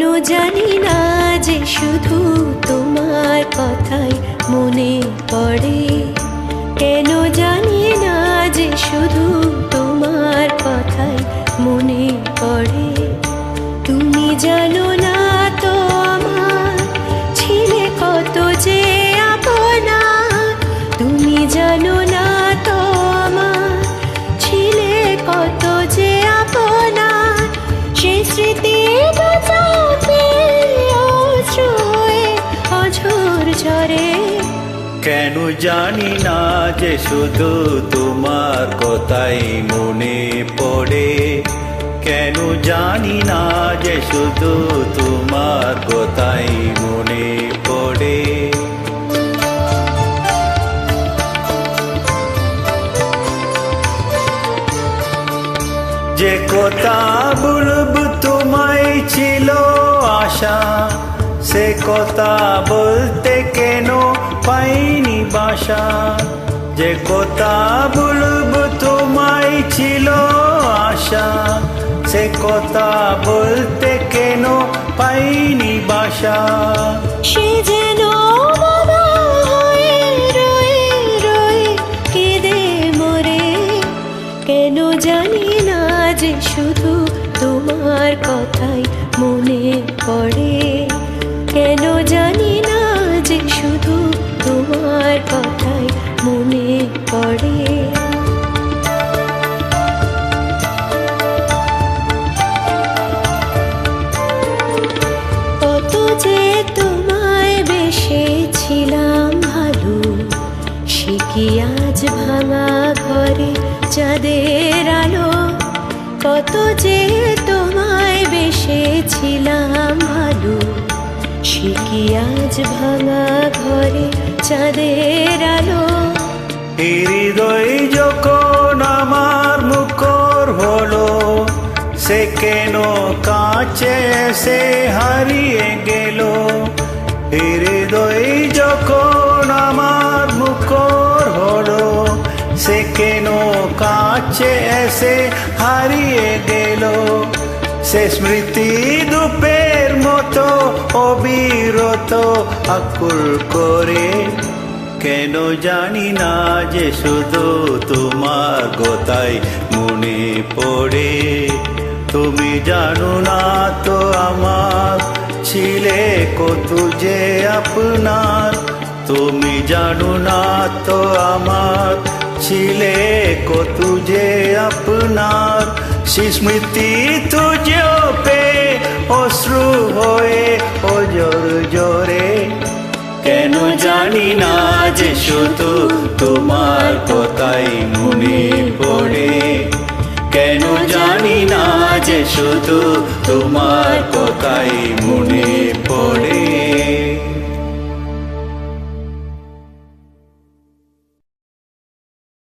কেন জানি না যে শুধু তোমার কথাই মনে পড়ে? কেন জানি না যে শুধু তোমার কথাই মনে পড়ে? তুমি জানো কেন জানি না যে শুধু তোমার কথাই মনে পড়ে? কেন জানি না যে শুধু তোমার কথাই মনে পড়ে? যে কথা বলব তোমায় ছিল আশা, সে কথা বলতে কেন পাইনি বাসা। যে কথা বলব তোমায় ছিল আশা। সে কথা বলতে কেন পাইনি বাসা? সে যেন কেন জানি না যে শুধু তোমার কথাই যে তোমায় বেসেছিলাম ভালো, সে কি আজ ভাঙা ঘরে চাঁদের আলো? কত যে তোমায় বেসেছিলাম ভালো, সে কি আজ ভাঙা ঘরে চাঁদের আলো? এই সে কেন কাছে সে হারিয়ে গেল হৃদয় যখন আমার মুখর হলো সে কেন কাছে এসে হারিয়ে গেল সে স্মৃতি দুপের মতো অবিরত আকুল করে কেন জানি না যে শুধু তোমার গোতাই মনে পড়ে তুমি জানো না তো আমার ছিলে কত যে আপনার। তুমি জানো না তো আমার ছিলে কত যে আপনার। সে স্মৃতি তুজে পে অশ্রু হয়ে ওজর জোরে। কেন জানি না যে শুধু তোমার কথাই মনে পড়ে। কেন জানি না শুধু তোমার কথাই মনে পড়ে।